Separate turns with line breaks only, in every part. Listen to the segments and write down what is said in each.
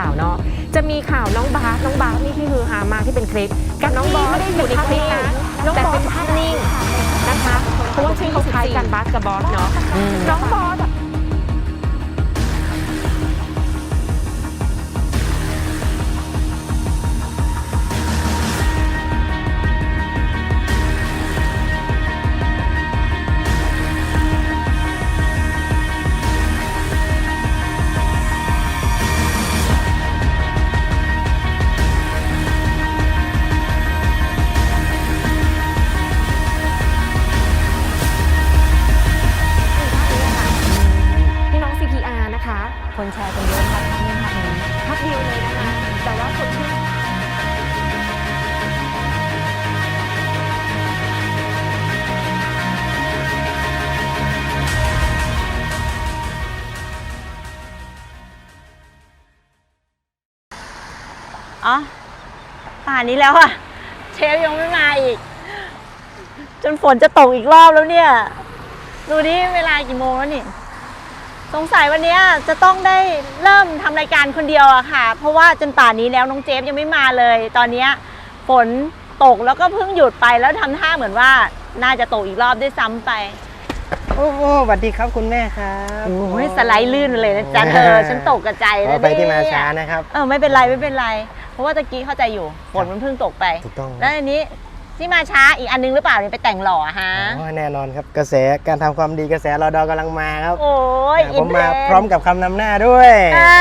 ข่าวเนาะจะมีข่าวน้องบาสน้องบาสนี่ที่ฮือฮามากที่เป็นคลิปกับน้องบอสไม่ได้อยู่ในคลิปนะแต่เป็นภาพนิ่งนะคะเพราะว่าชื่อเขาคล้ายกันบาสกับบอสเนาะน้องบอสา
น
นี้แล้
วอะเชฟยังไม่มาอีก จนฝนจะตกอีกรอบแล้วเนี่ย ดูนี่เวลากี่โมงแล้วนี่ สงสัยวันเนี้ยจะต้องได้เริ่มทำรายการคนเดียวอะค่ะ เพราะว่าจนป่านนี้แล้วน้องเจฟยังไม่มาเลย ตอนเนี้ยฝนตกแล้วก็เพิ่งหยุดไปแล้วทำท่าเหมือนว่าน่าจะตกอีกรอบด้วยซ้ำไป
โอ้โหสวัสดีครับคุณแม่ครับ
โอ้ยสไลด์ลื่นเลยนะจ๊ะเธอฉันตกกระจาย
ข
แล้
อ
ว
ไปที่มา
เนี่ย
ช้านะครับ
เออไม่เป็นไรไม่เป็นไรเพ ราะว่าตะกี้เข้าใจอยู่ฝนมันเพิ่งตกไป
ถูกต้อง
แล้วอันนี้ที่มาช้าอีกอันนึงหรือเปล่าเนี่ยไปแต่งหล่ออะฮะ
อ๋อแน่นอนครับกระแสการทำความดีกระแสรอดอกำลังมาครับ
โอ้ย
ผมมา
ทน
พร้อมกับคำนำหน้าด้วย
อ่า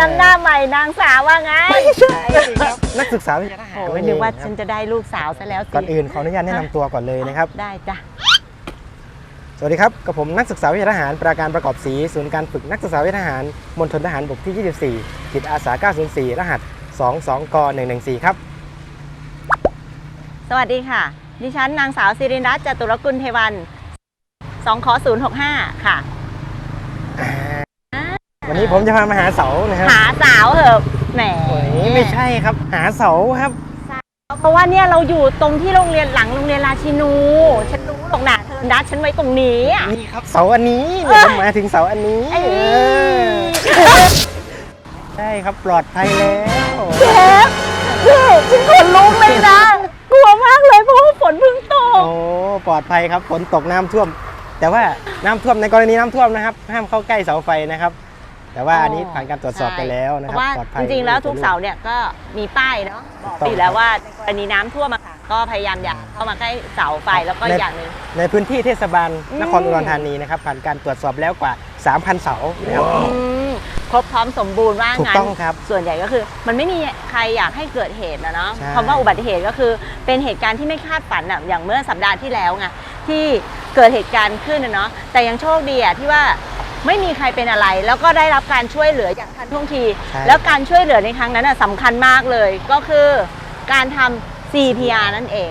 นำหน้าใหม่นางสาวว่าไง
ใช่ครับนักศึกษาวิชาทหาร
โอ้ยนึกว่าฉันจะได้ลูกสาวซะแล้วสิ
ก่อนอื่นขออนุญาตแนะนำตัวก่อนเลยนะครับ
ได้จ้ะ
สวัสดีครับกับผมนักศึกษาวิชาทหารประการประกอบศรีศูนย์การฝึกนักศึกษาวิชาทหารมณฑลทหารบกที่ 24จิตอาสา 904 รหัส 22ก114 ครับ
สวัสดีค่ะ ดิฉันนางสาวสิรินรัตน์จตุรกุลเทวัน2ขอ065 ค่ะ
วันนี้ผมจะพามาหาเสานะครับ
หาสาวเหอะแหม
โอ้ยไม่ใช่ครับ หาเสาครับ
เพราะว่าเนี่ยเราอยู่ตรงที่โรงเรียนหลังโรงเรียนราชินู ฉันรู้หรอกนะเธอนัดฉันไว้ตรงนี้อะ
นี่ครับเสาอันนี้เนี่ยผมมาถึงเสาอันนี้
ไอ้
เออใช่ครับปลอดภัยแล้ว
เชฟนี่ฉันขนลุกเลยนะ กลัวมากเลยเพราะว่าฝนเพิ่งต
โอ้
ก
ปลอดภัยครับฝนตกน้ำท่วม แต่ว่าน้ำท่วมในกรณีน้ำท่วมนะครับ ห้ามเข้าใกล้เสาไฟนะครับ แต่ว่าอันนี้ผ่านการตรวจสอบไปแล้วนะ
เพ
ครับ
ราะว่า
ปลอดภัย
จริงๆ แล้วทุกเสาเนี่ยก็มีป้ายเนาะบอก
ต้อง
อยู่แล้วว่าในกรณีน้ำท่วมอะค่ะ ก็พยายามอย่าเข้ามาใกล้เสาไฟแล้วก็อย่างหนึ่ง
ในพื้นที่เทศบาล
อืม
นครอุดรธานีนะครับผ่านการตรวจสอบแล้วกว่า 3,000 เสานะครับ
อืม ครบพร้อมสมบูรณ์ว่า
ถูก
งั้น
ต้องครับ
ส่วนใหญ่ก็คือ มันไม่มีใครอยากให้เกิดเหตุนะเนาะ
ใช่
คำว่าอุบัติเหตุก็คือเป็นเหตุการณ์ที่ไม่คาดฝันอะอย่างเมื่อสัปดาห์ที่แล้วไงที่เกิดเหตุการณ์ขึ้นนะเนาะแต่ยังโชคดีอะที่ว่าไม่มีใครเป็นอะไร แล้วก็ได้รับการช่วยเหลืออย่างทันท่วงที
ใช่
แล้วการช่วยเหลือในครั้งนั้นอะสำคัญมากเลยก็คือการทำ CPR นั่นเอง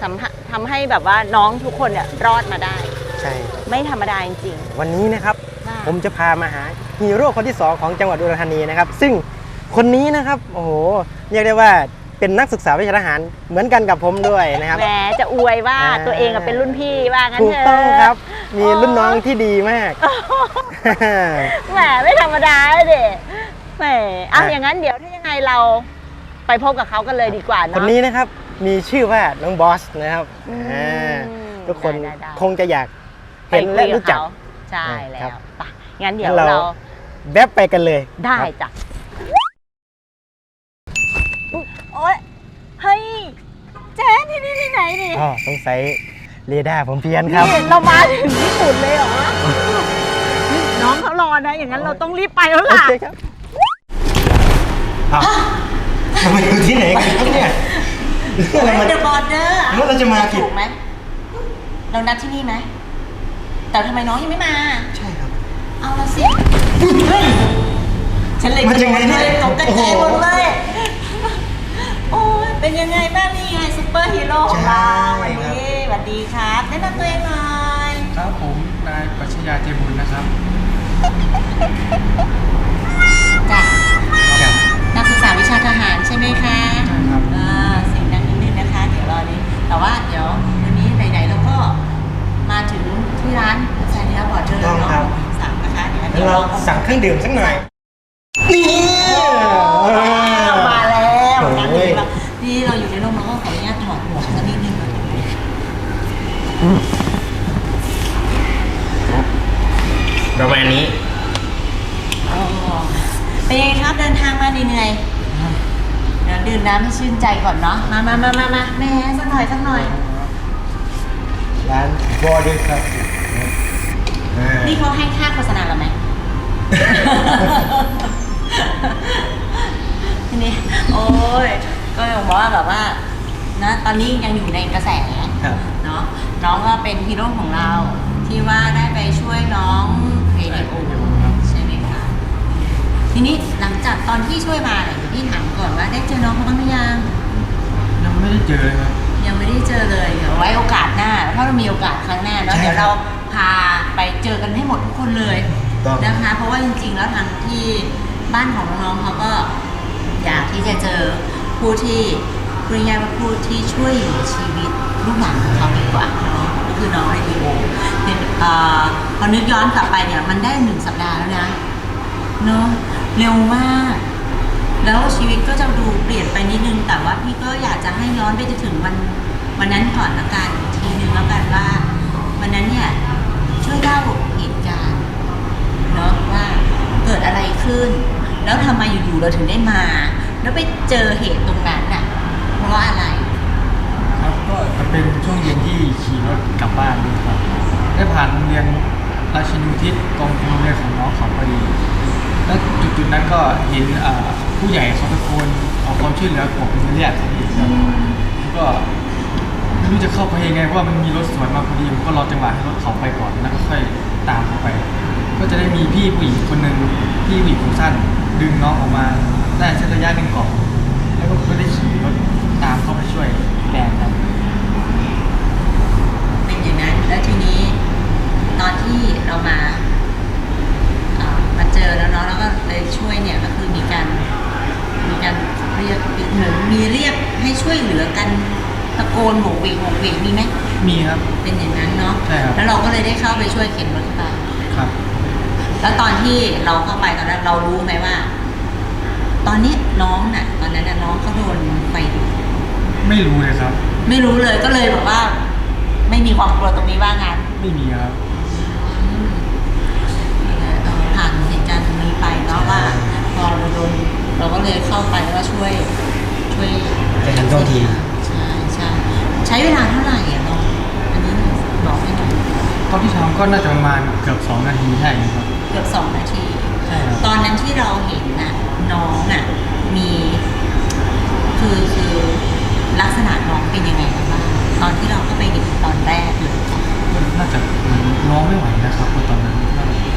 ทำทำให้แบบว่าน้องทุกคนเนี่ยรอดมาได้
ใช่
ไม่ธรรมดาจริง
วันนี้นะครับ
ๆ
ผมจะพามาหาฮีโร่คนที่ 2 ของจังหวัดอุดรธานีนะครับ ซึ่งคนนี้นะครับ โอ้โหเรียกได้ว่าเป็นนักศึกษาวิชาทหารเหมือนกันกับผมด้วยนะครับ
แหมจะอวยว่า
อ่า
ตัวเองอะเป็นรุ่นพี่ว่างั้น
ถูก
เถอะ
ต้องครับ มีรุ่นน้องที่ดีมาก
แหมไม่ธรรมดาเลยเด็แหมเอา
อะ
อย่างนั้นเดี๋ยวถ้ายังไงเราไปพบกับเขากันเลยดีกว่า
คน
เนาะ
นี้นะครับมีชื่อว่าน้องบอสนะครับ
อืม
อ่าทุกคน
ได้ได้
คงจะอยาก
ไป
เห็น
คุ
และ
ยกับ
รู้จัก
เขา ใช่แล้
ครั
ว
บ
ไปงั้นเดี๋ยว
งั้นเรา
เรา
แวบไปกันเลย
ได้
ครับ
จ้ะอุ๊ยโอ๊ย เฮ้ย เจ๊ที่นี่ที่ไหนนี่
อ๋อสงสัยเรดาร์ผมเพี้ยนครับ
นี่เรามาถึงญี่ปุ่นเลยเหรอนี่น้องเขารอนะ อย่างนั้นเราต้องรีบไปแล้ว
โอ
ล่ะ
เคครับอ้าวเรามาอยู่ที่ไหนกันครับเนี่ยเรามา
เดอะบอร์เดอร์
แล้วเราจะมาผิด
ถูกไหม เรานัดที่นี่ไหม แต่ทำไมน้องยังไม่มา
ใช่ครับ
เอาละสิเฮ้ยฉันเลย
มาจากไหนเนี่ย
ตกกระจายหมดเลยโอ้ยเป็นยังไงบ้างนี่ไงซุปเปอร์ฮีโร่ของเรา
ใช่
วัน
ครับ
นี้สวัสดีครับแนะนำตัวเองหน่อย
ครับผมนายปรัชญาเจบุญนะครับ
จ้ะ
ครับ
นักศึกษาวิชาทหารใช่ไหมคะ
ใช่ครับ
อ่าเสียงดังนิดนึงนะคะ เดี๋ยวรอนี้แต่ว่าเดี๋ยววันนี้ไหนๆเราก็ มาถึงที่ร้านแซนดี้บอร์เดอร์
ต้อง
เนาะ
ครับ
สั่งนะคะเดี๋ยว
งั้น
เดี๋ยว
เรา
เรา
สั่งเครื่องดื่มสักหน่อย นี่
มาแล้วนะ
โอ้ย
นี่เราอยู่ในร่มเราก็ขออนุญาตถอดหมวกสักนิดนึง
ประมาณนี้
อ๋อเป็นไงครับเดินทางมาเหนื่อยๆเดี๋ยวดื่มน้ำให้ชื่นใจก่อนเนาะมามามามามาแม่สักหน่อยสักหน่อย
ร้าน บอดี้ครับอ่า
นี่เขาให้ค่าโฆษณาเราไหม ทีนี้โอ้ย ก็อย่างว่าแบบว่านะตอนนี้ยังอยู่ในกระแส
ครับ
เนาะน้องก็เป็นฮีโร่ของเรา ที่ว่าได้ไปช่วยน้องเรดิโอใช่ไหมคะทีนี้หลังจากตอนที่ช่วยมาเนี่ยพี่ถามก่อนว่าได้เจอน้องเขาบ้างหรือยัง
ยังไม่ได้เจอเลยครับ
ยังไม่ได้เจอเลยเดี๋ยวไว้โอกาสหน้าถ้าเรามีโอกาสครั้งหน้าเนาะ
ใช่
เดี๋ยว
ครับ
เราพาไปเจอกันให้หมดทุกคนเลย
ต้อง
นะคะ เพราะว่าจริงๆ แล้วทางที่บ้านของน้องๆเขาก็อยากที่จะเจอผู้ที่พูดง่ายๆว่าผู้ที่ช่วยเหลือชีวิตลูกหลานของเขาดีกว่าเนาะก็คือน้องเรดิโอเนี่ยเอ่อพอนึกย้อนกลับไปเนี่ยมันได้หนึ่งสัปดาห์แล้วนะ เนาะเร็วมาก แล้วชีวิตก็จะดูเปลี่ยน ไปนิดนึง แต่ว่าพี่ก็อยากจะให้ย้อนไปจนถึงวันวันนั้นก่อนละกันทีนึงแล้วกันว่า วันนั้นเนี่ยช่วยเล่าเหตุการณ์เนาะว่าเกิดอะไรขึ้น แล้วทำไมอยู่ๆเราถึงได้มา แล้วไปเจอเหตุตรงนั้นน่ะเพราะอะไร
ครับก็จะเป็นช่วงเย็นที่ขี่รถกลับบ้านนี่ครับ ได้ผ่านโรงเรียนราชินูทิศตรงโรงเรียนของน้องเขาพอดี แล้วจุดๆนั้นก็เห็นอ่า ผู้ใหญ่เขาตะโกนขอความช่วยเหลือผมเรียกครับแล้วก็ไม่รู้จะเข้าไปยังไงเพราะว่ามันมีรถสวนมาพอดีผมก็รอจังหวะให้รถเขาไปก่อนแล้วก็ค่อยตามเขาไป ก็จะได้มีพี่ผู้หญิงคนหนึ่งพี่ผู้หญิงผมสั้น ดึงน้องออกมาได้สักระยะหนึ่งก่อนแล้วก็ก็ได้ขี่รถตามเข้าไปช่วยแดนครับ
เป็นอย่างนั้นแล้วทีนี้ตอนที่เรามาเอ่อมาเจอแล้วเนาะแล้วก็เลยช่วยเนี่ยก็คือมีการมีการเรียกเหมือนมีเรียกให้ช่วยเหลือกันตะ โกนโหกเวกโหกเวกมีไหม
มีครับ
เป็นอย่างนั้นเนาะ
ใช่ครับ
แล้วเราก็เลยได้เข้าไปช่วยเข็นรถเข้าไป
ครับ
แล้วตอนที่เราเข้าไปตอนนั้นเรารู้ไหมว่า ตอนนี้น้องน่ะ ตอนนั้นน่ะน้องเขาโดนไฟดูด
ไม่รู้เลยครับ
ไม่รู้เลยก็เลยแบบว่า ไม่มีความกลัวตรงนี้ว่างาน
ไม่มีครับ
เอ่อผ่านเหตุการณ์ตรงนี้ไปเนาะว่า พอเราโดนเราก็เลยเข้าไปแล้วก็ช่วยช่วย
จะทันท่วงที
ใช่ใช่ ใช้เวลาเท่าไหร่อะน้องอันนี้บอกให้หน่อย
ตอนที่ทำก็น่าจะประมาณเกือบสองนาทีใช่ไหมครับ
เกือบสองนาที
ใช่ครับ
ตอนนั้นที่เราเห็นน่ะน้องน่ะมี คือคือลักษณะน้องเป็นยังไงบ้างตอนที่เราเข้าไปเห็นตอนแรกเลย
น่าจะเหมือนร้องไม่ไหวนะครับเพราะตอนนั้น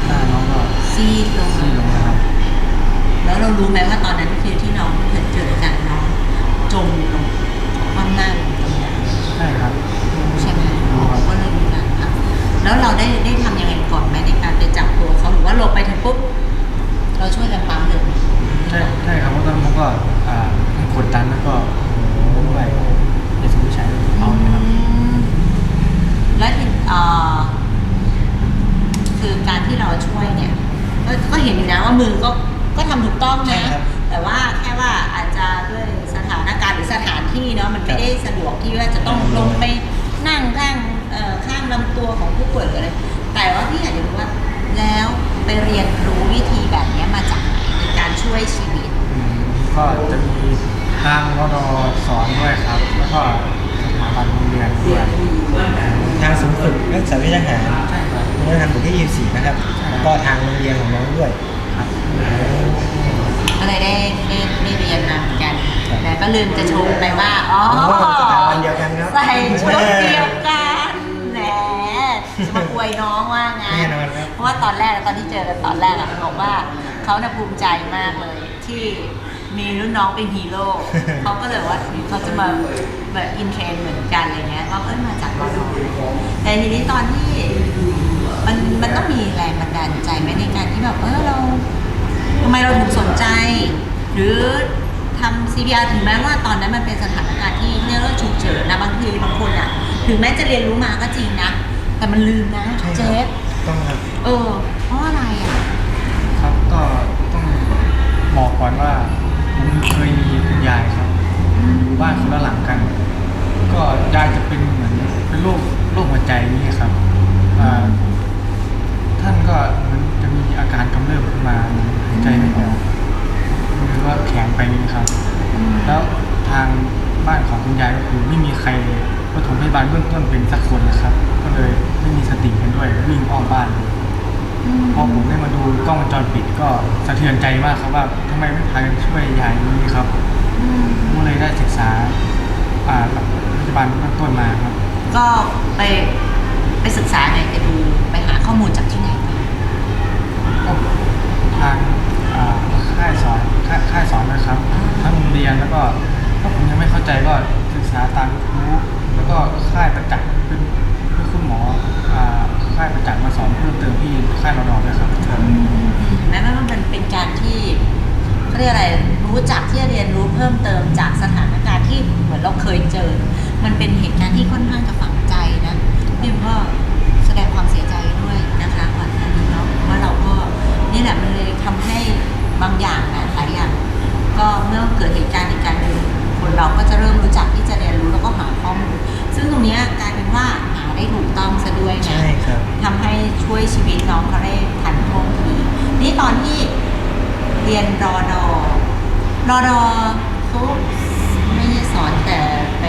หน้าน้องก็
ซีดลง
ซีดลงนะครับ
แล้วเรารู้ไหมว่าตอนนั้น ก็จะ
มี
ทาง
ร
ดสอนด้วย
ครับ แล้วก็สถาบันโรงเรียนด้วย
ทางศูนย์ฝึกนักศึกษาวิทยาทหาร
ใช่ครับ
โรงเรียนทหารบกที่24นะครับแล้วก็ทางโรงเรียนของน้องด้วย
ครับ
ก็เลยได้ได้ได้เรียนมาเหมือนกัน
ครับ
แต่ก็ลืมจะชมไปว่าอ๋อ
สถาบันเดียวกันครับ
ใส่ชุดเดียวกันแหมจะมาอวยน้องว่าไง
แน่นอนครับ
เพราะว่าตอนแรกตอนที่เจอกันตอนแรกอะบอกว่าเขาน่ะภูมิใจมากเลยที่ มีรุ่นน้องเป็นฮีโร่ เขาก็เลยว่าเขาจะมาแบบอินเทรนเหมือนกันอะไรเงี้ยว่าเอ้ยมาจากรอดอแต่ทีนี้ตอนที่มันมันต้องมีแรงบันดาลใจไหมในการที่แบบเออเราทำไมเราถึงสนใจ หรือทำ CPR ถึงแม้ว่าตอนนั้นมันเป็นสถานการณ์ที่เรียกว่าฉุกเฉินนะบางทีบางคนอะ ถึงแม้จะเรียนรู้มาก็จริงนะ แต่มันลืมนะ
ใช่ครับ
เจฟ
ต้องครับ
เออเพราะอะไรอะ
ครับก็ต้องบอกก่อนว่าผม เคยมีคุณยายครับอยู่บ้านคนละหลังกัน ก็ยายจะเป็นเหมือนเป็นโรคโรคหัวใจนี่ครับอ่าท่านก็เหมือนจะมีอาการกำเริบขึ้นมาหมือนหายใจไม่ออกมือก็แข็งไปนี่ครับ แล้วทางบ้านของคุณยายก็คือไม่มีใครปฐมพยาบาลเบื้องต้นเป็นสักคนนะครับ ก็เลยไม่มีสติกันด้วยวิ่งอ้อมบ้านเลย พอผมได้มาดูกล้องวงจรปิดก็สะเทือนใจมากครับว่าทำไมไม่พากันช่วยยายนี่ครับผมก็เลยได้ศึกษาอ่าพยาบาลเบื้องต้นมาครับ
ก็ไปไปศึกษาไงไปดูไปหาข้อมูลจากที่ไหนมา
ก็ทางอ่าค่ายสอนค่ายค่ายสอนนะครับทั้งโรงเรียนแล้วก็ถ้าผมยังไม่เข้าใจก็ศึกษาตามยูทูบแล้วก็ค่ายประจักษ์เป็นเป็นคุณหมออ่า ค่ายประจักษ์มาสอนเพิ่มเติมที่ค่ายเราดอนด้วยครับ
แม้ว่ามันเป็นการที่เขาเรียกอะไรรู้จักที่จะเรียนรู้เพิ่มเติมจากสถานการณ์ที่เหมือนเราเคยเจอ มันเป็นเหตุการณ์ที่ค่อนข้างจะฝังใจนะพี่ก็แสดงความเสียใจด้วยนะคะก่อนหน้านี้เนาะว่าเราก็นี่แหละมันเลยทำให้บางอย่างนะหลายอย่างก็เมื่อเกิดเหตุการณ์เหตุการณ์หนึ่งคนเราก็จะเริ่มรู้จักที่จะเรียนรู้แล้วก็หาข้อมูลซึ่งตรงเนี้ยกลายเป็นว่าหา ได้ถูกต้องซะด้วยนะ
ใช่ครับ
ทำให้ช่วยชีวิตน้องเขาได้ทันท่วงทีนี่ตอนที่เรียนรอดอรอดอเขาไม่ได้สอนแต่ไป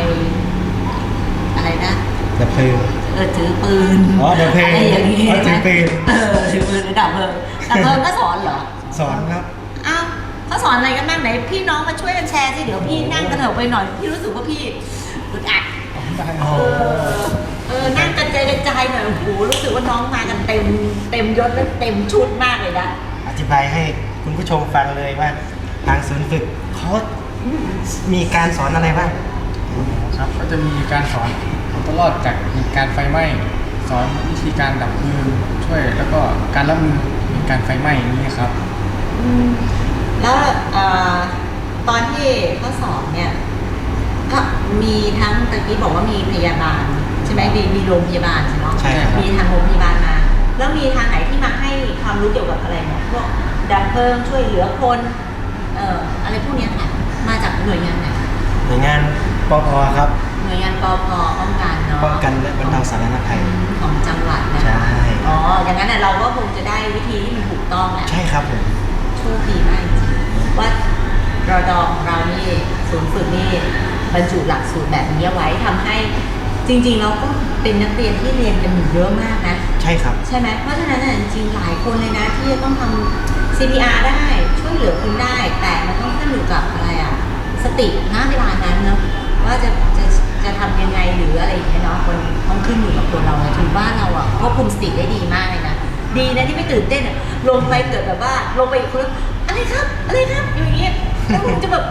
อะไรนะ
ดับเพลิง
เออถือปืน
อ๋อดับเพลิง
อะไรอย่างนี้
อ๋อถือปืน
เออถือปืนระดับเพลิงดับเพลิงก็สอนเหรอ
สอนครับ
อ้าวเขาสอนอะไรกันบ้างไหนพี่น้องมาช่วยกันแชร์สิเดี๋ยวพี่นั่งกระเถิบไปหน่อย พี่รู้สึกว่าพี่อึดอัด
อ๋อ
เออเออนั่งกันใจกระจายหน่อยโอ้โหรู้สึกว่าน้องมากันเต็ม เต็มยศและเต็มชุดมากเลยนะ
อธิบายให้คุณผู้ชมฟังเลยว่า ทางศูนย์ฝึกเขามีการสอนอะไรบ้าง
ครับก็จะมีการสอนเอาตัวรอดจากเหตุการณ์ไฟไหม้ สอนวิธีการดับเพลิงช่วย แล้วก็การรับมือเหตุการณ์ไฟไหม้อย่างนี้ครับ
แล้วเอ่อตอนที่เขาสอนเนี่ย ก็มีทั้งตะกี้บอกว่ามีพยาบาล ใช่ไหมมีมีโรงพยาบาลใช่ไหม
ใช่ครับ
มีทางโรงพยาบาลมา แล้วมีทางไหนที่มาให้ความรู้เกี่ยวกับอะไรเนี่ยพวกดับเพลิงช่วยเหลือคนเอ่ออะไรพวกเนี้ยค่ะมาจากหน่วยงานไหน
หน่วยงานปพครับ
หน่วยงานปพป้องกันเนาะ
ป้องกันและบรรเทาสาธารณภัย
ของจังหวัดนะ
ใช่
อ๋ออย่างนั้นน่ะเราก็คงจะได้วิธีที่มันถูกต้องแหละ
ใช่ครับผม
โชคดีมากจริงๆว่ารอดอของเรานี่ศูนย์ฝึกนี่ บรรจุหลักสูตรแบบนี้ไว้ทำให้จริงๆเราก็เป็นนักเรียนที่เรียนกันอยู่เยอะมากนะ
ใช่ครับ
ใช่ไหมเพราะฉะนั้นน่ะจริงๆหลายคนเลยนะที่จะต้องทำ CPR ได้ช่วยเหลือคนได้ แต่มันต้องขึ้นอยู่กับอะไรอะสติณเวลานั้นเนาะว่าจะจะจะทำยังไงหรืออะไรอย่างเงี้ยเนาะคนต้องขึ้นอยู่กับตัวเราถือว่าเราอะควบคุมสติได้ดีมากเลยนะดีนะที่ไม่ตื่นเต้นอะลงไปเกิดแบบว่าลงไปอีกคนแล้วอะไรครับ อะไรครับอยู่อย่างเงี้ยแล้วผมจะแบบ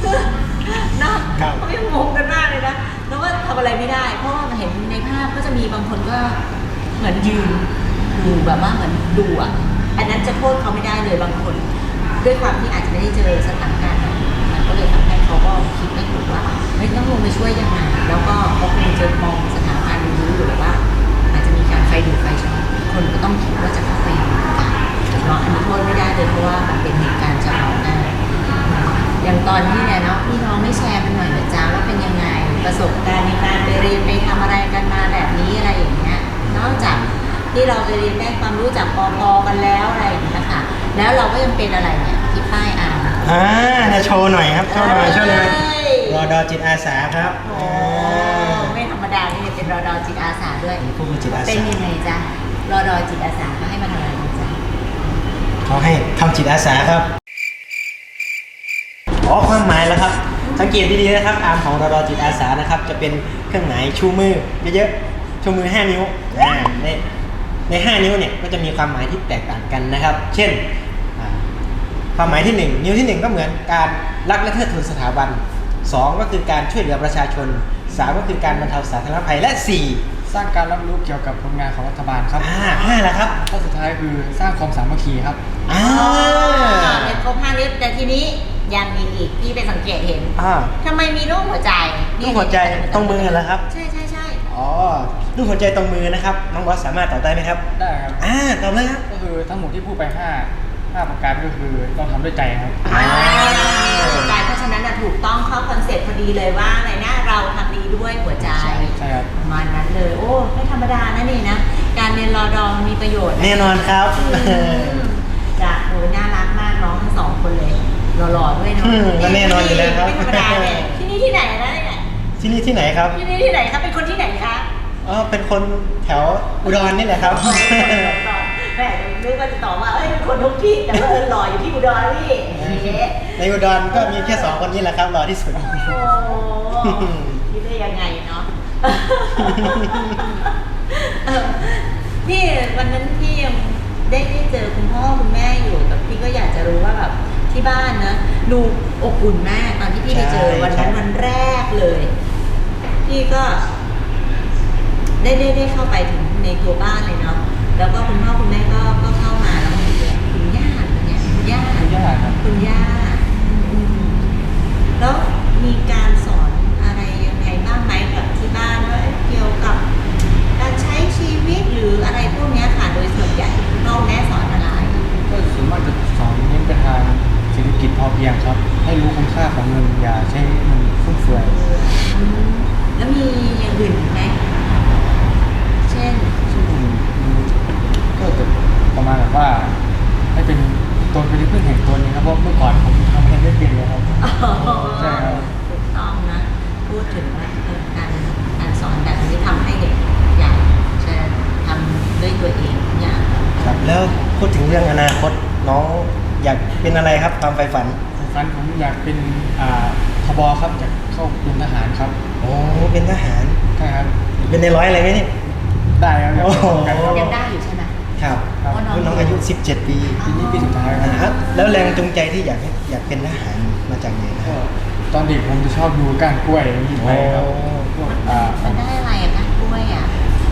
เนาะ
ครับ
เขายังงงกันมากเลยนะแล้วว่าทำอะไรไม่ได้ เพราะว่ามันเห็นในภาพก็จะมีบางคนก็เหมือนยืนดูแบบว่าเหมือนดูอะอันนั้นจะโทษเขาไม่ได้เลยบางคน ด้วยความที่อาจจะไม่ได้เจอสถานการณ์นั้นมันก็เลยทำให้เขาก็คิด
จิตอาสาครับ
โอ้
อ่า
ไม่ธรรมดานี่เป็นรอดอจิตอาสาด้วย
ผู้มีจิตอา
เป็น
สา
ยังไงจ๊ะรอดอจิตอาสาเขาให้มาทำอะไรกันจ๊ะ
เขาให้ทำจิตอาสาครับอ๋อความหมายแล้วครับสังเกตดีๆนะครับอาร์มของรอดอจิตอาสานะครับ จะเป็นเครื่องหมายชูมือเยอะๆชูมือ 5 นิ้วอ่าในใน 5 นิ้วเนี่ยก็จะมีความหมายที่แตกต่างกันนะครับ เช่นอ่าความหมายที่ 1 นิ้วที่ 1 ก็เหมือนการรักและเทิดทูนสถาบัน 2 ก็คือการช่วยเหลือประชาชน 3 ก็คือการบรรเทาสาธารณภัยและ 4
สร้างการรับรู้เกี่ยวกับผลงานของรัฐบาลครับ
อ่าห้าแล้วครับ
ข้อสุดท้ายคือสร้างความสามัคคีครับ
อ่า
เป็นครบห้านิ้วแต่ทีนี้ยังมีอีกพี่ไปสังเกตเห็น
อ่า
ทำไมมีรูปหัวใจ
รูปหัวใจตรงมือเหรอครับ
ใช่ใช่ใช่
อ๋อ รูปหัวใจตรงมือนะครับ น้องบอสสามารถตอบได้ไหมครับ
ได้ครับ
อ่า ตอบเลยครับ
ก็คือทั้งหมดที่พูดไป5ห้าประการก็คือต้องทำด้วยใจครับ
กายเพราะฉะนั้นน่ะถูกต้องเข้าคอนเซ็ปต์พอดีเลยว่าอะไรนะเราทำดีด้วยหัวใจ
ใช่ใช่ครับ
ประมาณนั้นเลย โอ้ไม่ธรรมดานะนี่นะ การเรียนรอดอมีประโยชน์
แน่นอนครับ
อืมจ้ะโอ้ยน่ารักมากน้องทั้งสองคนเลยหล่อๆด้วยเนาะ
อืมก็แน่นอนอยู่แล้วครับ
ไม่ธรรมดาเลยที่นี่ที่ไหนนะเนี่ย
ที่นี่ที่ไหนครับ
ที่นี่ที่ไหนครับเป็นคนที่ไหนคะ
อ๋อเป็นคนแถวอุดรนี่แหละครับ
แม่นึกว่าจะตอบว่าเอ้ยเป็นคนทุกที่แต่ว่าเออหล่ออยู่ที่อุดรพี่อย่างเงี้ย
ในอุดรก็มีแค่สองคนนี้แหละครับรอที่สุด
โอ้คิดได้ยังไงเนาะเออพี่วันนั้นพี่ยังได้ได้เจอคุณพ่อคุณแม่อยู่แต่พี่ก็อยากจะรู้ว่าแบบที่บ้านนะดูอบอุ่นมากตอนที่พี่ไปเจอ
ใช่
วันนั้น
ใช่
วันแรกเลย พี่ก็ ได้ได้ได้เข้าไปถึงในตัวบ้านเลยเนาะ แล้วก็คุณพ่อคุณแม่ก็ก็เข้ามาแล้วก็มีคุณย่าคนเนี้ยคุณย่า
คุณย่าครับ
คุณย่าอืมแล้วมีการสอนอะไรยังไงบ้างไหมกับที่บ้านว่าเกี่ยวกับ การใช้ชีวิตหรืออะไรพวกเนี้ยค่ะโดยส่วนใหญ่คุณพ่อคุณแม่สอนอะไร
ก็ส่วนมากจะสอนเน้นไปทางเศรษฐกิจพอเพียงครับ ให้รู้คุณค่าของเงินอย่าใช้เงินฟุ่มเฟือย
อืมแล้วมีอย่างอื่นอีกไหม เช่น
ซึ่งก็ จะประมาณแบบว่าให้เป็นตนเป็นที่พึ่งแห่งตนนะครับเพราะเมื่อก่อนผมทำอะไรไม่เป็นเลยครับ ใช่ครับ
ถูกต้องนะ พูดถึงว่าเออการการสอนแบบนี้ทำให้เด็กอยากจะทำด้วยตัวเองทุกอย่าง
ครับแล้วพูดถึงเรื่องอนาคตน้องอยากเป็นอะไรครับความใฝ่ฝัน
ฝันผมอยากเป็นอ่าทบครับอยากเข้าเป็นทหารครับ
โอ้เป็นทหาร
ใช่ครับ
เป็นในร้อยอะไรไหมเนี่ย
ได้ครับ
โอ้โห
กันครับ
ยังได้อยู่ใช่ไหม
ครับ
ครับ
เพราะน้อง
น้องอายุ 17 ปี
ปีนี้ปีสุดท้ายค
นะ
รับ
ฮะแล้วแรงจูงใจที่อยากให้อยากเป็นทหารมาจากไหนนะค
ก็
รับ
ตอนเด็กผมจะชอบดูก้านกล้วยอย่างนี้ไปครับ
โอ้
พวกอ่า
มันได้อะไรอะคะกล้วยอะ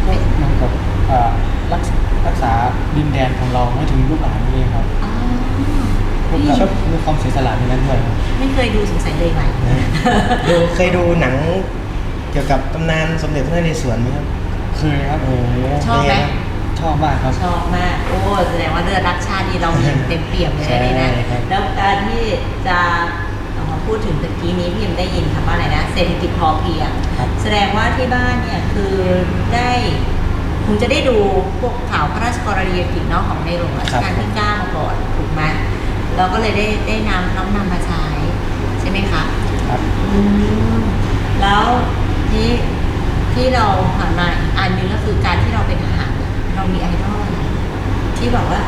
พวกเหมันกับอ่ารักษรักษาดินแดนของเราให้ถึงลูกหลานนี่ครับ
อ๋อ
พวก
พี่
แบบมีความเสียสละในนั้นด้วยครับ
ไม่เคยดูสงสัยเลยไหม
นะดูเคยดูหนังเกี่ยวกับตำนานสมเด็จพระนเรศวรไหมครับ
เคยครับ
โอ้โห
ชอบไหม
เป็นงครับ
ชอบมากครับ
ชอบมากโอ้แสดงว่าเลือดรักชาติที่เรามีเต็มเปี่ยมเลยนะนี่นะ
ใช่ครับ
แล้วการที่จะเอามาพูดถึงตะกี้นี้พี่ยังได้ยินคำว่าอะไรนะเศรษฐกิจพอเพียง
ครับ
แสดงว่าที่บ้านเนี่ยคือได้คงจะได้ดูพวกข่าวพระราชกรณียกิจเนาะของในหลวงรัชกาลที่เก้ามาก่อนถูกไหมเราก็เลยได้ได้นำน้อมนำมาใช้ใช่ไหมคะ
ครับ
อืมแล้วที่ที่เราผ่านมาอีกอันหนึงก็คือการที่เราเป็นทหาร เนี่ยเรามีไอดอลอะไรที่บอกว่า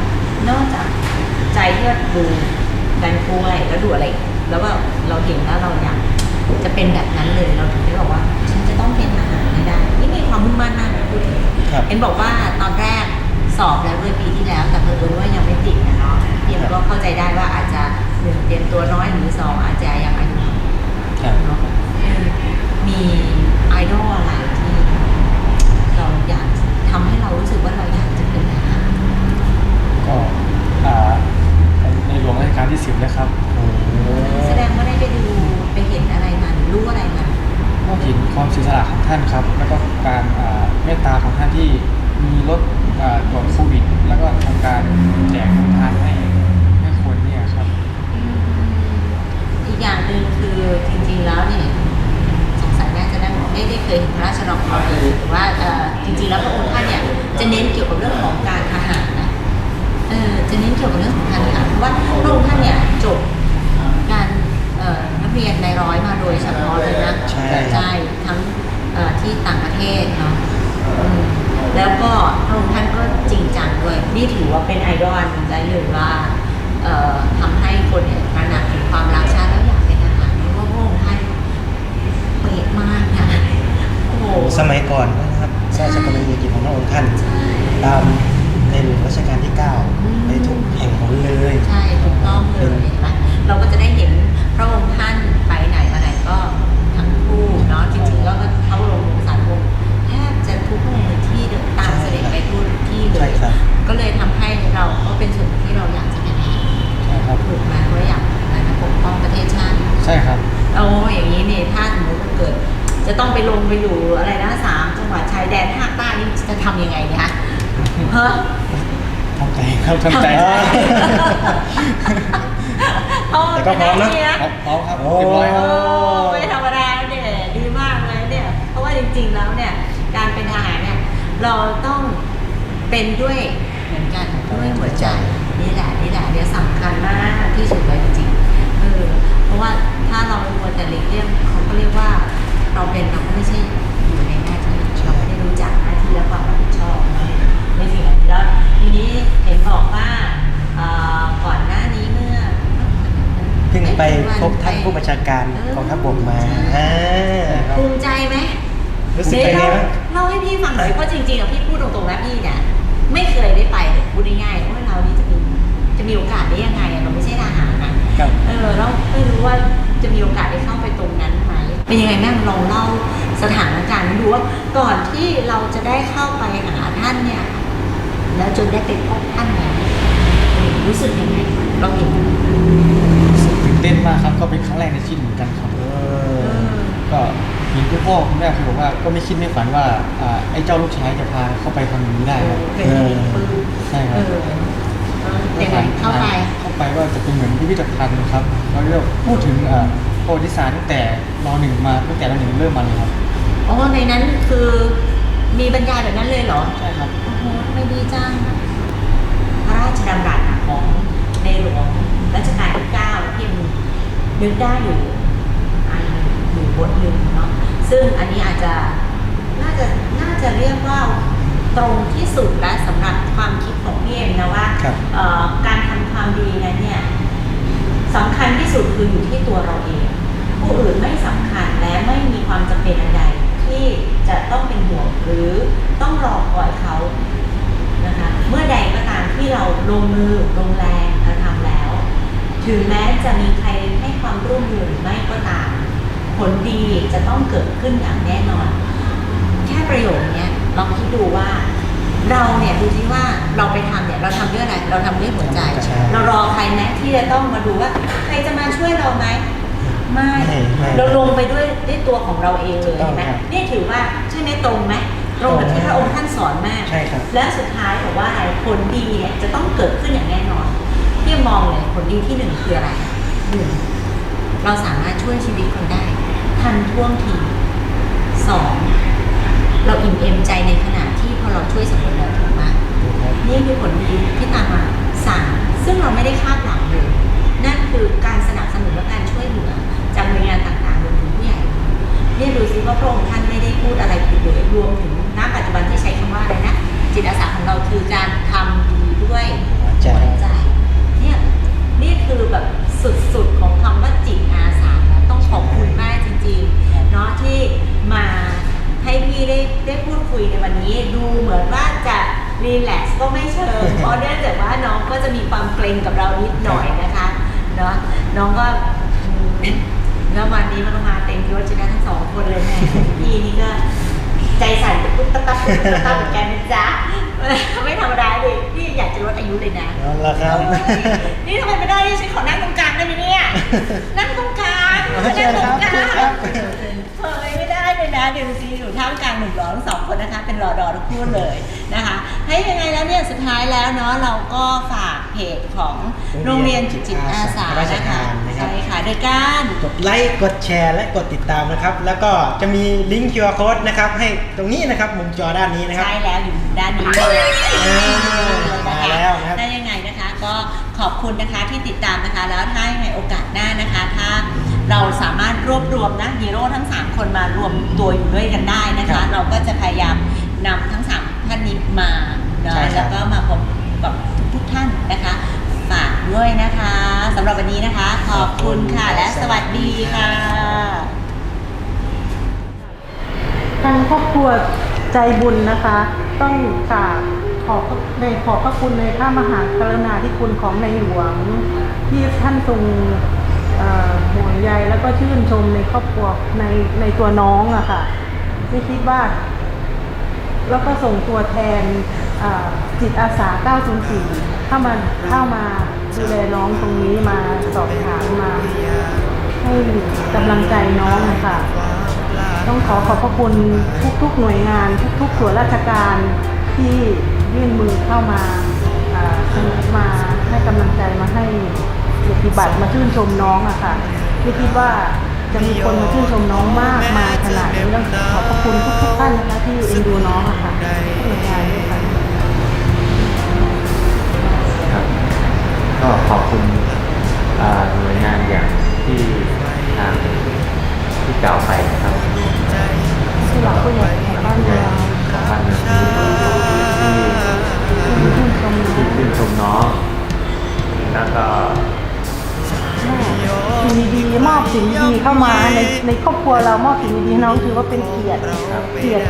นอกจากใจที่ว่าดูแบนกล้วยแล้วดูอะไรอีกแล้วว่าเราเห็นแล้วเราอยากจะเป็นแบบนั้นเลยเราถึงได้บอกว่า ฉันจะต้องเป็นทหารให้ได้ นี่มีความมุ่งมั่นมากนะพูดถึง
ครับ
เห็นบอกว่าตอนแรกสอบแล้วด้วยปีที่แล้ว แต่เผอิญว่ายังไม่ติดนะเนาะเพียงก็เข้าใจได้ว่าอาจจะหนึ่งเตรียมตัวน้อยหรือสองอาจจะยังอายุน้อย
ครับ
เนาะเออมีไอดอลอะไรที่เราอยาก ทำให้เรารู้สึกว่าเราอยากจะเป็นทหาร
ก็อ่าในหลวงรัชกาลที่สิบนะครับ
โอ้โห
แสดงว่าได้ไปดูไปเห็นอะไรมาหรือรู้อะไรมา
ก็เห็นความเสียสละของท่านครับ แล้วก็การอ่าเมตตาของท่านที่มีรถอ่าตรวจโควิด แล้วก็ทำการแจกทานให้ให้คนเนี่ยครับ
อีกอย่างหนึ่งคือจริงๆแล้วเนี่ยสงสัยน่าจะ ได้ได้ได้เคยเห็นพระราชดำริหรือว่าเอ่อจริงๆแล้วพระองค์ท่านเนี่ยจะเน้นเกี่ยวกับเรื่องของการทหารนะเออจะเน้นเกี่ยวกับเรื่องของการทหารเพราะว่าพระองค์ท่านเนี่ยจบการเอ่อนักเรียนในร้อยมาโดยเฉพาะเลยนะ
ใช่
ใช่ทั้งเอ่อที่ต่างประเทศเนาะอืมแล้วก็พระองค์ท่านก็จริงจังด้วยนี่ถือว่าเป็นไอดอลได้เลยว่าเอ่อทำให้คนเนี่ยตระหนักถึงความรักชาติแล้วอยากเป็นทหารเพราะว่าพระองค์ท่านเป๊ะมากนะโอ้โห
สมัยก่อนนะครับ
ใช่
ราชกรณียกิจของพระองค์ท่าน
ใช่
ตามในหลวงรัชกาลที่
อืม
9ไปทุกแห่งหนเลย
ใช่ถูกต้องเลยเห็นไหมเราก็จะได้เห็นพระองค์ท่านไปไหนมาไหนก็ทั้งคู่เนาะจริงๆแล้วก็พระบรมวงศานุวงศ์แทบจะทุกที่เดินตามเสด็จไปทุกที่เล
ใช่
ย
ครับ
ก็เลยทำให้เราก็เป็นส่วนหนึ่งที่เราอยากจะเป็นทหาร
ใช่ครับ
ถูกไหมว่าอยากอะไรนะปกป้องประเทศชาติ
ใช่ครับ
โอ้อย่างนี้นี่ถ้าสมมติว่าเกิด จะต้องไปลงไปอยู่อะไรนะสามจังหวัดชายแดนภาคใต้นี่จะทำยังไงเนี่ยฮะฮะ
ทำำใจครับทำใจ
โอ้
แต่ก็พร้อมนะ
เป็ไงเชียร์
ครับพร้อมครับ
โอ้
เรียบร้อยค
โอ้
รับ
ไม่ธรรมดาเนี่ยดีมากเลยเนี่ยเพราะว่าจริงๆแล้วเนี่ยการเป็นทหารเนี่ยเราต้องเป็นด้วยเหมือนกันด้วยหัวใจนี่แหละนี่แหละเนี่ยสำคัญมากที่สุดเลยจริงๆเออเพราะว่าถ้าเรามัวแต่เลีกเลี่ยงเขาก็เรียกว่า เราเป็นเราก็ไม่ใช่อยู่ในหน้าที่เราไม่ได้รู้จักหน้าที่และความรับผิดชอบไม่ถึงอันนี้แล้วทีนี้เห็นบอกว่าเอ่อก่อนหน้านี้เมื่อ
เพิ่งไปพบท่านผู้บัญชาการกองทัพบกมาอ่าครับ
ภูมิใจไหม
รู้สึกเป็นไง
เล่า
บ้าง
เล่าให้พี่ฟังหน่อยเพราะจริงๆอะพี่พูดตรงๆนะพี่เนี่ยไม่เคยได้ไปเลยพูดง่ายๆว่าเรานี่จะมีจะมีโอกาสได้ยังไงอะเราไม่ใช่ทหารนะครับ เออเราไม่รู้ว่าจะมีโอกาสได้เข้าไปตรงนั้น เป็นยังไงบ้างลองเล่าสถานการณ์ดูว่าก่อนที่เราจะได้เข้าไปหาท่านเนี่ย แล้วจนได้ไปพบท่านเนี่ยรู้สึกยังไงเราเห็น
รู้สึกตื่นเต้นมากครับ ก็เป็นครั้งแรกในชีวิตเหมือนกันครับ
เออ
ก็เห็นคุณพ่อคุณแม่เคยบอกว่าก็ไม่คิดไม่ฝันว่าอ่าไอ้เจ้าลูกชายจะพาเข้าไปทำอย่างนี้ได้ครับ
เป็นยังไงปลื้ม
ใช่ครับ
เออเออเป็นไงเข้าไป
เข้าไปว่าจะเป็นเหมือนพิพิธภัณฑ์ครับแล้วก็พูดถึงอ่า ประวัติศาสตร์ตั้งแต่รหนึ่งมาตั้งแต่รหนึ่งเริ่มมาเลยครับ
อ๋อในนั้นคือมีบรรยายแบบนั้นเลยเหรอ
ใช่ครับ
โอ้โหทำไม่ดีจัง พระราชดำรัสอะของในหลวงรัชกาลที่เก้าที่ยังนึกได้อยู่อันหนึ่งอยู่บทหนึ่งเนาะ ซึ่งอันนี้อาจจะน่าจะน่าจะเรียกว่าตรงที่สุดและสำหรับความคิดของพี่เอ็มนะว่า
ครับ
เอ่อการทำความดีนั้นเนี่ย สำคัญที่สุดคืออยู่ที่ตัวเราเอง ผู้อื่นไม่สำคัญและไม่มีความจำเป็นอันใดที่จะต้องเป็นห่วงหรือต้องรอคอยเขานะคะเมื่อใดก็ตามที่เราลงมือลงแรงกระทำแล้ว ถึงแม้จะมีใครให้ความร่วมมือหรือไม่ก็ตาม ผลดีจะต้องเกิดขึ้นอย่างแน่นอน แค่ประโยคนี้ลองคิดดูว่า เราเนี่ยดูที่ว่าเราไปทำเนี่ยเราทำด้วยอะไรเราทำด้วยหัวใจ
ใช่
เรารอใครไหมที่จะต้องมาดูว่า ใครจะมาช่วยเราไหมไม่
ไม่ไม่
เราลงไปด้วยด้วยตัวของเราเองเลย
ถูกต้อง
เห็นไหม
ครับ
นี่ถือว่าใช่ไหมตรงไหมตรงกับที่พระองค์ท่านสอนมาก
ใช่ครับ
และสุดท้ายบอกว่าอะไรผลดีเนี่ยจะต้องเกิดขึ้นอย่างแน่นอนพี่มองเลยผลดีที่หนึ่งคืออะไรหนึ่งเราสามารถช่วยชีวิตคนได้ ทันท่วงทีสองเราอิ่มเอมใจในขณะที่พอ เราช่วยสังคมแล้วถูกไหมนี่คือผลดีที่ตามมาสามซึ่งเราไม่ได้คาดหวังเลยนั่นคือการสนับสนุนและการช่วยเหลือจากหน่วยงานต่างๆรวมถึงผู้ใหญ่เนี่ยดูซิว่าพระองค์ท่านไม่ได้พูดอะไรผิดเลยรวมถึงณปัจจุบันที่ใช้คำว่าอะไรนะจิตอาสาของเราคือการทำดีด้วย
หัวใจ
หัวใจเนี่ยนี่คือแบบสุดๆของคำว่าจิตอาสานะต้องขอบคุณมากจริงๆเนาะที่มา ให้พี่ได้ได้พูดคุยในวันนี้ ดูเหมือนว่าจะรีแลกซ์ก็ไม่เชิงเพราะเนื่องจากว่าน้องก็จะมีความเกรงกับเรานิดหน่อยนะคะเนาะน้องก็อืมแล้ววันนี้มันมาเต็มยศชนะทั้งสองคนเลยแม่พี่นี่ก็ใจสั่นตุ๊บตับตับตุ๊บตับตับเหมือนกันนะจ๊ะไม่ธรรมดาเลยพี่อยากจะลดอายุเลยนะ
เอาละครับ
นี่ทำไมไม่ได้ฉันขอนั่งตรงกลางได้ไหมเนี่ย นั่งตรงกลาง
เอา
นั่งตรงกลาง ท่ามกลางหนุ่มหล่อทั้งสองคนนะคะ เป็นรอดอทุกคู่เลยนะคะให้ยังไงแล้วเนี่ยสุดท้ายแล้วเนาะเราก็ฝากเพจของโรงเรียนจิตอาสา
ราช
นะ
กา
คะ
รนะครับ
ใช่ค่ะโดยการ
กดไลค์กดแชร์และกดติดตามนะครับ แล้วก็จะมีลิงก์ QR code นะครับ ให้ตรงนี้นะครับมุมจอด้านนี้นะครับ
ใช่แล้วอยู่ด้านนี้เลย
เออมาแล้วนะครับ
ได้ยังไงนะคะ ก็ขอบคุณนะคะที่ติดตามนะคะ แล้วถ้าในโอกาสหน้านะคะถ้า เราสามารถรวบรวมนะฮีโร่ทั้ง 3 คนมารวมตัวอยู่ด้วยกันได้นะ
ครั
คะ
บ
เราก็จะพยายามนำทั้ง 3 ท่านนี้มาเนาะ
ใช่ครับ
แล้วก็มาพบกับทุกๆท่านนะคะฝากด้วยนะคะสำหรับวันนี้นะคะ ขอบคุณค่ะและสวัสดีค่ะ
ทางครอบครัวใจบุญนะคะ ต้องกราบขอบพระในขอบพระคุณในพระมหากรุณาธิคุณของในหลวง ที่ท่านทรงเอ่อห่ว งใยแล้วก็ชื่นชมในครอบครัวในในตัวน้องอะค่ะไม่คิดว่า แล้วก็ส่งตัวแทนจิตอาสา 904 เข้ามันเข้ามาดูแลน้องตรงนี้มาสอบถามมา ให้กำลังใจน้องค่ะ ต้องขอขอบพระคุณทุกๆหน่วยงาน ทุกๆส่วนราชการที่ยื่นมือเข้ามามาให้กำลังใจมาให้ปฏิบัติมาชื่นชมน้องอะค่ะ ไม่คิดว่าจะมีคนมาชื่นชมน้องมากมายขนาดนี้แล้วขอบพระคุณทุกๆท่านนะคะที่เอ็นดูน้องอะค่ะทุกหน่วยงานด้วยค่ะ
ครับก็ขอบคุณอ่าหน่วยงานอย่างที่ทางที่กล่าวไปนะครับ
ผู้หลักผู้ใหญ่ของบ้าน
ผู้ใหญ่
เรา
ของบ้านเมืองที่
ชื่นชมน้อง
ที่ชื่นชมน้องแล้วก็
ดีๆมอบสิ่งดีๆเข้ามาในในครอบครัวเรามอบสิ่งดีๆน้องถือว่าเป็นเกียรติเกียรติ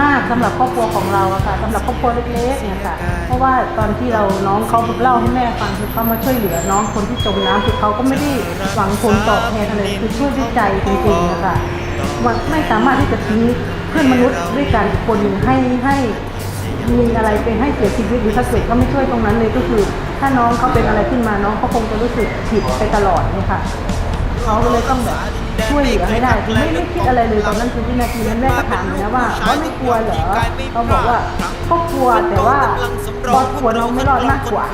มากสำหรับครอบครัวของเราอะค่ะสำหรับครอบครัวเล็กๆเนี่ยค่ะ เพราะว่าตอนที่เราน้องเขาเล่าให้แม่ฟังคือเขามาช่วยเหลือน้องคนที่จมน้ำคือเขาก็ไม่ได้หวังผลตอบแทนอะไรคือช่วยด้วยใจจริงๆนะคะว่าไม่สามารถที่จะทิ้งเพื่อนมนุษย์ด้วยกันคนหนึ่งให้ให้ มีอะไรเป็นให้เสียชีวิตหรือถ้าเกิดเขาไม่ช่วยตรงนั้นเลยก็คือ ถ้าน้องเขาเป็นอะไรขึ้นมาน้องเขาคงจะรู้สึกผิดไปตลอดเนี่ยค่ะเขาก็เลยต้องแบบช่วยเหลือให้ได้คือไม่ไม่คิดอะไรเลยตอนนั้นคือวินาทีนั้นแม่ก็ถามเลยนะว่าบอสไม่กลัวเหรอเขาบอกว่าก็กลัวแต่ว่าบอสกลัวน้องไม่รอดมากกว่า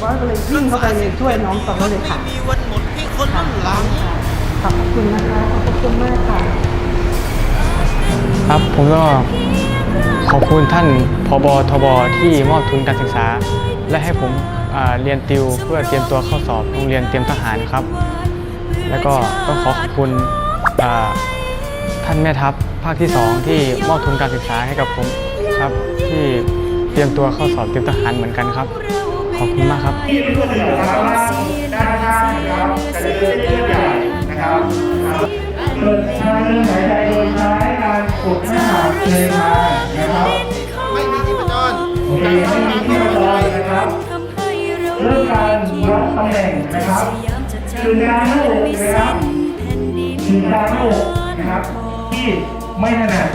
บอสก็เลยวิ่งเข้าไปเลยช่วยน้องตอนนั้นเลยค่ะขอบคุณนะคะขอบคุณมากค่ะ
ครับผมก็ ขอบคุณท่านพบทบที่มอบทุนการศึกษา และให้ผมเรียนติวเพื่อเตรียมตัวเข้าสอบโรงเรียนเตรียมทหารครับ แล้วก็ต้องขอขอบคุณท่านแม่ทัพภาคที่ 2 ที่มอบทุนการศึกษาให้กับผมครับ ที่เตรียมตัวเข้าสอบเตรียมทหารเหมือนกันครับ ขอบคุณมากครับ
เปิดทางเรื่องหายใจโดยใช้ การกดหน้าผากเลยมานะครับไม่มีที่ประจรโอเคไม่มีที่ประจรนะครับเรื่องการรับตำแหน่งนะครับคือกลางหน้าอกนะครับคือกลางหน้าอกนะครับ ที่ไม่ถนัด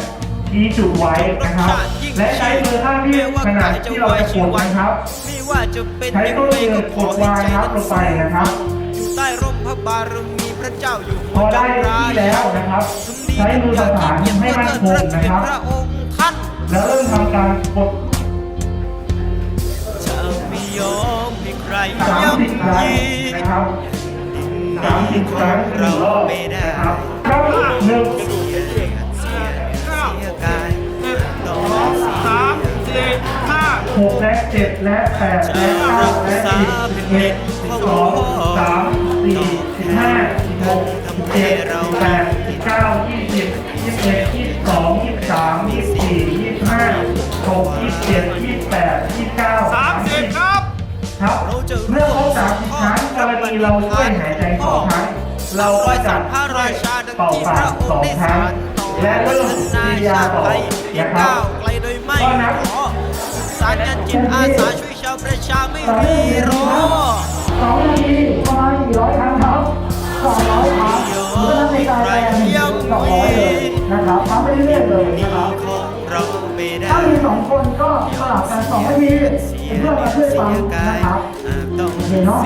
ชี้จุดไว้นะครับ และใช้มือข้างที่ถนัดที่เราจะกดนะครับ
ไม่ว่าจะเป็น
ใช้ต้นมือกดวางครับลงไปนะครับ
อยู่ใต้ร่มพระบารมีพระเจ้าอยู่
พอได้ที่แล้วนะครับ ใช้มือประสานให้มั่นคงนะครับ
พระองค์ท่าน
แล้วเริ่มทำการกด
จะไม่ยอมให้ใคร
สาม
ย่
สิบครั้งำ
ยี
นะครับสามสิบครั้งหนึ่งรอบนะครับครับหนึ่ง
เสียกายต่อสาม
หกและเจ็ดและแปดและเก้าและสิบสิบเอ็ด สิบสองสิบสามสี่สิบห้าสิบหกสิบเจ็ดสิบแปดสิบเก้ายี่สิบยี่สิบเอ็ดยี่สิบสองยี่สิบสามยี่สิบสี่ยี่สิบห้าหกยี่สิบเจ็ดยี่สิบแปดยี่สิบเก้าสามสิบครับครับเมื่อครบสามสิบครั้งกรณีเราช่วยหายใจสองครั้งเราก็จะช่วยเป่าปากสองครั้งและเริ่มกิริยาต่อนะครับ
ไกลโดยไม่
ก็นับ
ขอสารงานจิตอาสาช่วยชาวประชาไม่
ต่อ
มี
เนื่องเลย
ร
นะ
อ
ครับ สองนาทีประมาณกี่ร้อยครั้งครับสองร้อยครั้งเมื่อนั้นในการแปลงสองร้อยเลยนะครับทำไปเรื่อยๆเลยนะครับถ้ามีสองคนก็สลับกันสองนาทีเพื่อมาช่วยฟังนะครับ
อาจต้อง
โอเคเนาะ